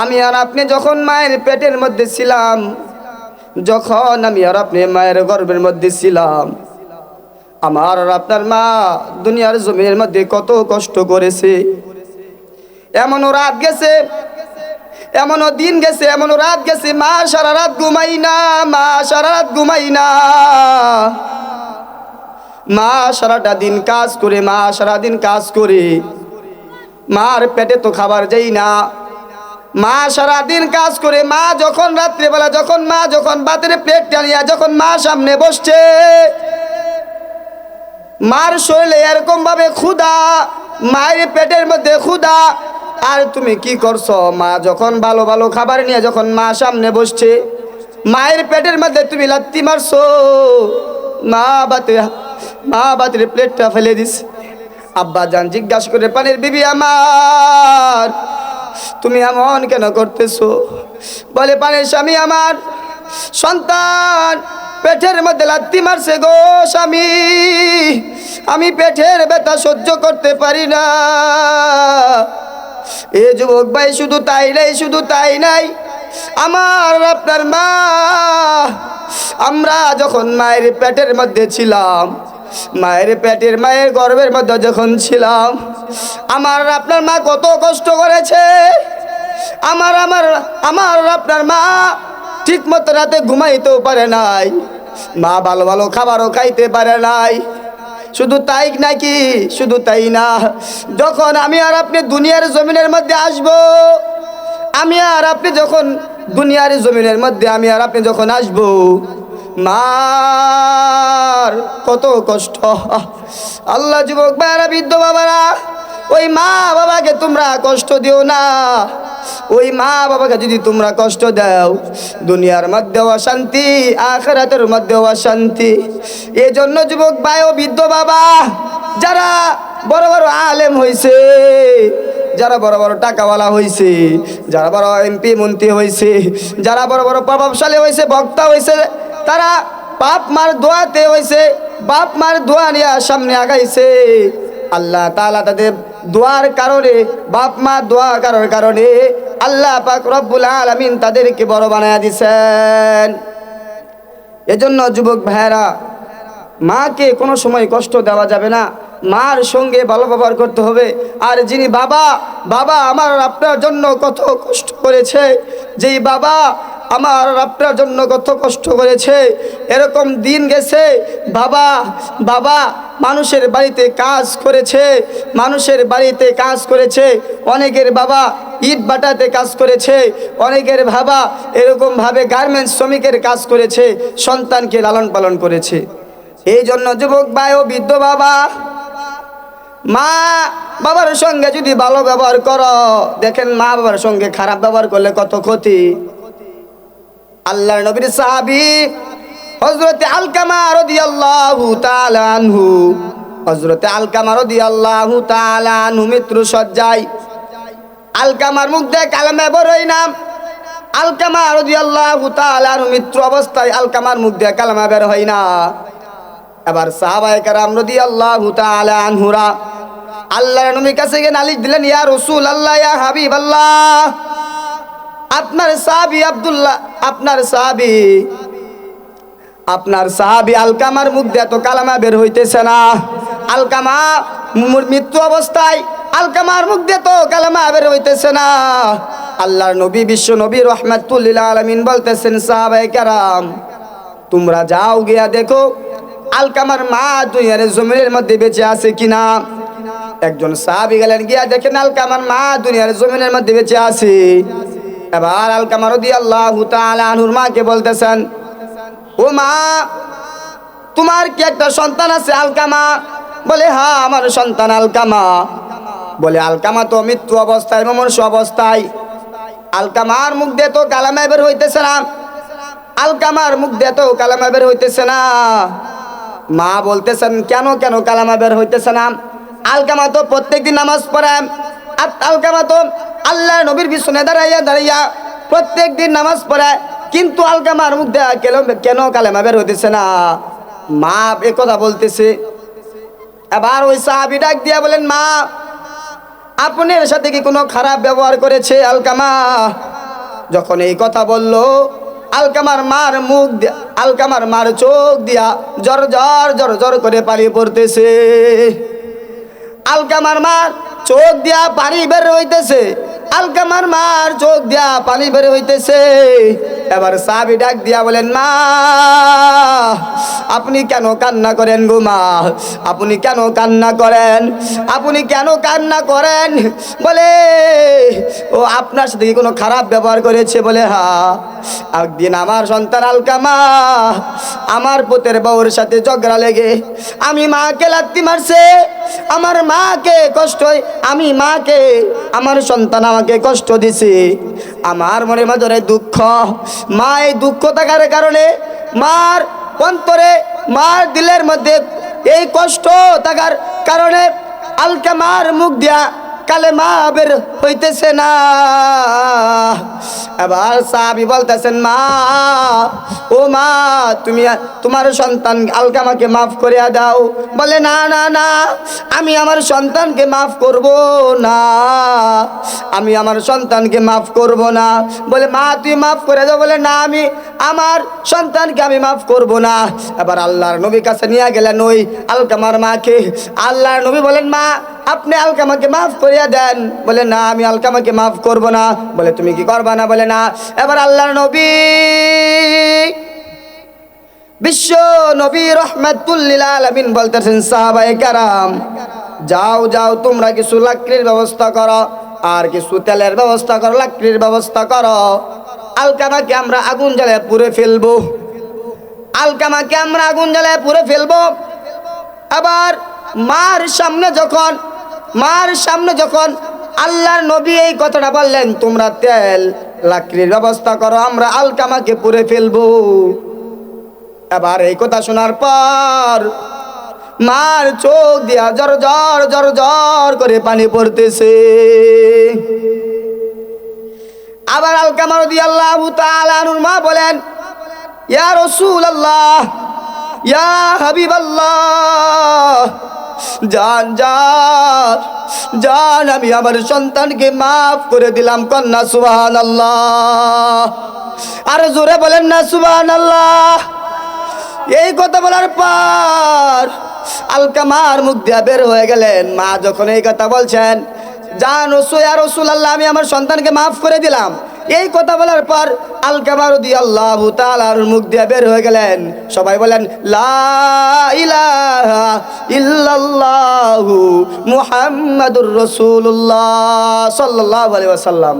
আমি আর আপনি যখন মায়ের পেটের মধ্যে ছিলাম, যখন আমি আর আপনি মায়ের গর্বের মধ্যে ছিলাম, আমার আর আপনার মা দুনিয়ার জমির মধ্যে কত কষ্ট করেছে। এমনও রাত গেছে, এমনও দিন গেছে, এমনও রাত গেছে, মা সারা রাত ঘুমাই না, মা সারা রাত ঘুমাই না। মা সারাটা দিন কাজ করে, মা সারা দিন কাজ করে, মার পেটে তো খাবার যাই না। মা সারা দিন কাজ করে, মা যখন রাত্রেবেলা, যখন মা যখন বাতের প্লেট টানিয়া, যখন মা সামনে বসছে, মার শরীরে এরকম ভাবে ক্ষুদা মায়ের পেটের মধ্যে ক্ষুদা আর তুমি কি করছ? মা যখন ভালো ভালো খাবার নিয়ে যখন মা সামনে বসছে, মায়ের পেটের মধ্যে তুমি লাত্তি মারছো, মা বাতে মা বাতের প্লেটটা ফেলে দিস আব্বা যান জিজ্ঞাসা করে, পানির বিবি আমার তুমি এমন কেন করতেছো? বলে পানির স্বামী আমার, সন্তান পেটের মধ্যে লাত্তি মারছে গো স্বামী। আমি পেটের ব্যথা সহ্য করতে পারি না। এ যুবক ভাই, শুধু তাই নাই, শুধু তাই নাই। আমার, আপনার মা, আমরা যখন মায়ের পেটের মধ্যে ছিলাম মায়ের পেটের মায়ের গর্ভের মধ্যে যখন ছিলাম, আমার আপনার মা কত কষ্ট করেছে? আমার আমার আমার আপনার মা ঠিক মতো রাতে ঘুমাইতেও পারে নাই। মা ভালো ভালো খাবারও খাইতে পারে নাই। শুধু তাই নাকি? শুধু তাই না। যখন আমি আর আপনি দুনিয়ার জমিনের মধ্যে আসব, আমি আর আপনি যখন দুনিয়ার জমিনের মধ্যে আমি আর আপনি যখন আসব মার, কত কষ্ট। আল্লাহ যুবক ভাইয়ারা, বৃদ্ধ বাবারা, ওই মা বাবাকে তোমরা কষ্ট দিও না। ওই মা বাবাকে যদি তোমরা কষ্ট দাও, দুনিয়ার মধ্যেও অশান্তি, আখরাতের মধ্যেও অশান্তি। এই জন্য যুবক ভাই ও বৃদ্ধ বাবা, যারা বড় বড় আলেম হয়েছে যারা বড় বড় টাকাওয়ালা হয়েছে যারা বড় এমপি, মন্ত্রী হয়েছে যারা বড় বড় প্রভাবশালী হয়েছে বক্তা হয়েছে তারা বাপ মার দোয়াতে হয়েছে বাপ মার দোয়া নিয়ে সামনে আগাইছে। আল্লাহ তালা তাদের দোয়ার কারণে, বাপ মা দোয়া করার কারণে আল্লাহ পাক রব্বুল আলামিন তাদেরকে বড় বানায়া দিছেন। এজন্য যুবক ভাইয়েরা, মাকে কোনো সময় কষ্ট দেওয়া যাবে না। মার সঙ্গে ভালো ব্যবহার করতে হবে। আর যিনি বাবা বাবা আমার আপনার জন্য কত কষ্ট করেছে। যেই বাবা আমার আপনার জন্য কত কষ্ট করেছে। এরকম দিন গেছে, বাবা বাবা, মানুষের বাড়িতে কাজ করেছে, মানুষের বাড়িতে কাজ করেছে, অনেকের বাবা ইট বাটাতে কাজ করেছে, অনেকের বাবা এরকমভাবে গার্মেন্টস শ্রমিকের কাজ করেছে, সন্তানকে লালন পালন করেছে। এই জন্য যুবক ভাই ও বৃদ্ধ বাবা, মা বাবার সঙ্গে যদি ভালো ব্যবহার করো, দেখেন মা বাবার সঙ্গে খারাপ ব্যবহার করলে কত ক্ষতি। আল্লাহ নবীর সাহাবি হজরতে আলকামা রদিয়াল্লাহু তাআলা আনহু। হজরতে আলকামা রদিয়াল্লাহু তাআলা আনহু মৃত্যু সজ্জায় আলকামার মুখ দিয়ে কালামে বড়ই নাম আলকামা রদিয়াল্লাহু তাআলা আনহু মৃত্যু অবস্থায় আলকামার মুখ দিয়ে কালামা বের হয় না। এবার সাহাবায়ে কেরাম রাদিয়াল্লাহু তাআলা আনহুরা আল্লাহর নবীর কাছে গিয়ে নালিশ দিলেন, ইয়া রাসূল আল্লাহ ইয়া হাবিব আল্লাহ আপনার সাহাবি আব্দুল্লাহ, আপনার সাহাবি আপনার সাহাবি আলকামার মুখ দিয়ে তো কালামা বের হইতেছে না। আলকামা মৃত্যু অবস্থায় আলকামার মুখ দিয়ে তো কালামা বের হইতেছে না। আল্লাহর নবী, বিশ্ব নবী রহমাতুল্লিল আলমিন বলতেছেন সাহাবাই কারাম, তোমরা যাও গিয়া দেখো আলকামার মা দুনিয়ার জমিনের মধ্যে বেঁচে আছে কিনা। একজন সাহাবি গেলেন গিয়া দেখেন আলকামার মা দুনিয়ার জমিনের মধ্যে বেঁচে আছে। এবার আলকামার দি আল্লাহ আনহুর মাকে বলতেছেন, ও মা, তোমার কি একটা সন্তান আছে আলকামা? বলে হ্যাঁ আমার সন্তান আলকামা। বলে, আলকামা তো মৃত্যু অবস্থায়, মমর্ষ অবস্থায়। আলকামার মুখ দিয়ে তো কালামা বের হইতেছে না। আলকামার মুখ দিয়ে তো কালামা বের হইতেছে না। মা বলতেছেন, কেন কেন কালামা বের হইতেছে না? আলকামা তো প্রত্যেকদিন নামাজ পড়ে। আর আলকামা তো আল্লাহ নবীর পিছনে দাঁড়াইয়া দাঁড়াইয়া প্রত্যেক দিন নামাজ পড়ে, কিন্তু আলকামার মুখ দেয়া কেন কেন কালেমা বের হইতেছে না? মা এ কথা বলতেছে। এবার ওই সাহাবি ডাক দিয়া বলেন, মা আপনার সাথে কি কোনো খারাপ ব্যবহার করেছে আলকামা যখন এই কথা বলল আলকামার মার মুখ আলকামার মার চোখ দিয়া জর জর জর জর করে পানি পড়তেছে। আলকামার মার চোখ দিয়া পানি বের হইতেছে। আলকামার মার চোখ দিয়া পানি বের হইতেছে। এবার সাবি ডাক দিয়া বলেন, মা, আপনি কেন কান্না করেন গো মা? আপনি কেন কান্না করেন? আপনি কেন কান্না করেন? বলে, ও, আপনার সাথে কি কোনো খারাপ ব্যবহার করেছে? বলে, হা, একদিন আমার সন্তান আলকামা আমার পুতের বউর সাথে ঝগড়া লেগে আমি মাকে লাত্তি মারছে। আমার মাকে কষ্ট আমি মাকে, আমার সন্তান আমাকে কষ্ট দিছে। আমার মনের মাঝে দুঃখ। মা, এই দুঃখ থাকার কারণে মার অন্তরে, মার দিলের মধ্যে এই কষ্ট থাকার কারণে আলকে মার মুখ দিয়া কালে মা বের হইতেছে না। এবার সাহাবি বলতেছেন, মা, ও মা, তুমি তোমার সন্তান আলকামাকে মাফ করে দাও। বলে, না না না, আমি আমার সন্তানকে মাফ করব না, আমি আমার সন্তানকে মাফ করব না। বলে, মা তুই মাফ করে দাও। বলে, না, আমি আমার সন্তানকে আমি মাফ করব না। এবার আল্লাহর নবীর কাছে নিয়ে গেলেন ওই আলকামার মাকে। আল্লাহর নবী বলেন, মা আপনি আলকামাকে মাফ করিয়া দেন। বলে, না, আমি আলকামাকে মাফ করব না। বলে, তুমি কি করবা না? বলে, না। এবার আল্লাহর নবী বিশ্ব নবী রহমাতুল্লিল আলমিন বলতেছেন সাহাবাই কারাম, যাও যাও, তোমরা কিছু লাকড়ির ব্যবস্থা করো, আর কিছু তেলের ব্যবস্থা করো, লাকড়ির ব্যবস্থা করো। আলকামাকে আমরা আগুন জ্বালে পুড়ে ফেলব। আলকামাকে আমরা আগুন জ্বালায় পুড়ে ফেলব। আবার মার সামনে যখন মার সামনে যখন আল্লাহর নবী এই কথাটা বললেন, তোমরা তেল, লাকড়ির ব্যবস্থা করো, আমরা আলকামাকে পুড়ে ফেলব। এবার এই কথা শোনার পর মার চোখ দিয়া জর জর জর জর করে পানি পড়তেছে। আবার আলকামার দিয়ে আল্লাহ তালানুর মা বলেন, ইয়া রসুল আল্লাহ ইয়া হাবিব আল্লাহ জান জান জান, আমি আমার সন্তানকে মাফ করে দিলাম, কন্যা সুবাহান আল্লাহ আরে জোরে বলেন না সুবাহান আল্লাহ এই কথা বলার পর আলকামার মুখ দিয়া বের হয়ে গেলেন। মা যখন এই কথা বলছেন, জান আর রসুল আল্লাহ আমি আমার সন্তানকে মাফ করে দিলাম। এই কথা বলার পর আলকামার দি আল্লাহ তালার মুখ দিয়ে বের হয়ে গেলেন। সবাই বলেন, লা মুহাম্মদুর রসুল্লাহ সাল্লাহ আলাইহি ওয়াসাল্লাম।